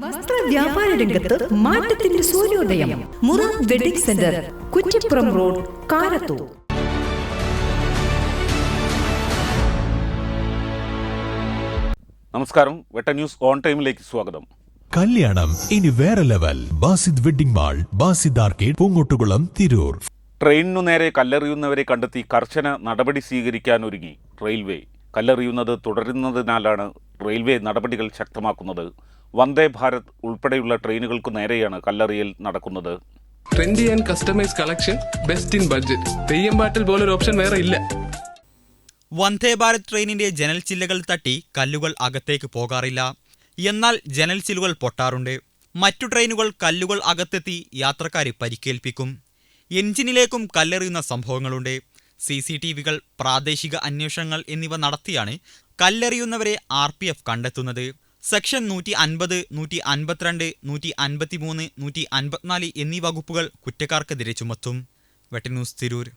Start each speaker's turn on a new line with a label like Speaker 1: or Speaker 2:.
Speaker 1: വസ്ത്ര വ്യാപാര രംഗത്ത് മാറ്റത്തിന്റെ സൂര്യോദയം. മുറ wedding centre Kuttippuram road Karathur.
Speaker 2: നമസ്കാരം. വെട്ട ന്യൂസ് ഓൺ ടൈമിലേക്ക് സ്വാഗതം.
Speaker 3: കല്യാണം ഇനി വേറെ level. Basid wedding mall Basid arcade Poongottukulam Tirur.
Speaker 2: ട്രെയിനിനു നേരെ കല്ലെറിയുന്നവരെ കണ്ടെത്തി കർശന നടപടി സ്വീകരിക്കാൻ ഒരുങ്ങി റെയിൽവേ. കല്ലെറിയുന്നത് തുടരുന്നതിനാലാണ് റെയിൽവേ നടപടികൾ ശക്തമാക്കുന്നത്. വന്ദേ ഭാരത് ഉൾപ്പെടെയുള്ള ട്രെയിനുകൾക്കു നേരെയാണ് കല്ലറിയിൽ നടക്കുന്നത്.
Speaker 4: Trendy and customise collection best in budget Theyyam പാട്ടിൽ പോലൊരു ഓപ്ഷൻ വേറെ ഇല്ല.
Speaker 5: വന്ദേ ഭാരത് ട്രെയിനിന്റെ ജനൽ ചില്ലകൾ തട്ടി കല്ലുകൾ അകത്തേക്ക് പോകാറില്ല. എന്നാൽ ജനൽ ചില്ലുകൾ പൊട്ടാറുണ്ട്. മറ്റു ട്രെയിനുകൾ കല്ലുകൾ അകത്തെത്തി യാത്രക്കാരെ പരിക്കേൽപ്പിക്കും. എഞ്ചിനിലേക്കും കല്ലെറിയുന്ന സംഭവങ്ങളുണ്ട്. സി സി ടി വികൾ പ്രാദേശിക അന്വേഷണങ്ങൾ എന്നിവ നടത്തിയാണ് കല്ലെറിയുന്നവരെ ആർ പി എഫ് കണ്ടെത്തുന്നത്. സെക്ഷൻ നൂറ്റി അൻപത് നൂറ്റി അൻപത്തിരണ്ട് നൂറ്റി അൻപത്തിമൂന്ന് നൂറ്റി അൻപത്തിനാല് എന്നീ വകുപ്പുകൾ കുറ്റക്കാർക്കെതിരെ ചുമത്തും. വെട്ടന്യൂസ് തിരൂർ.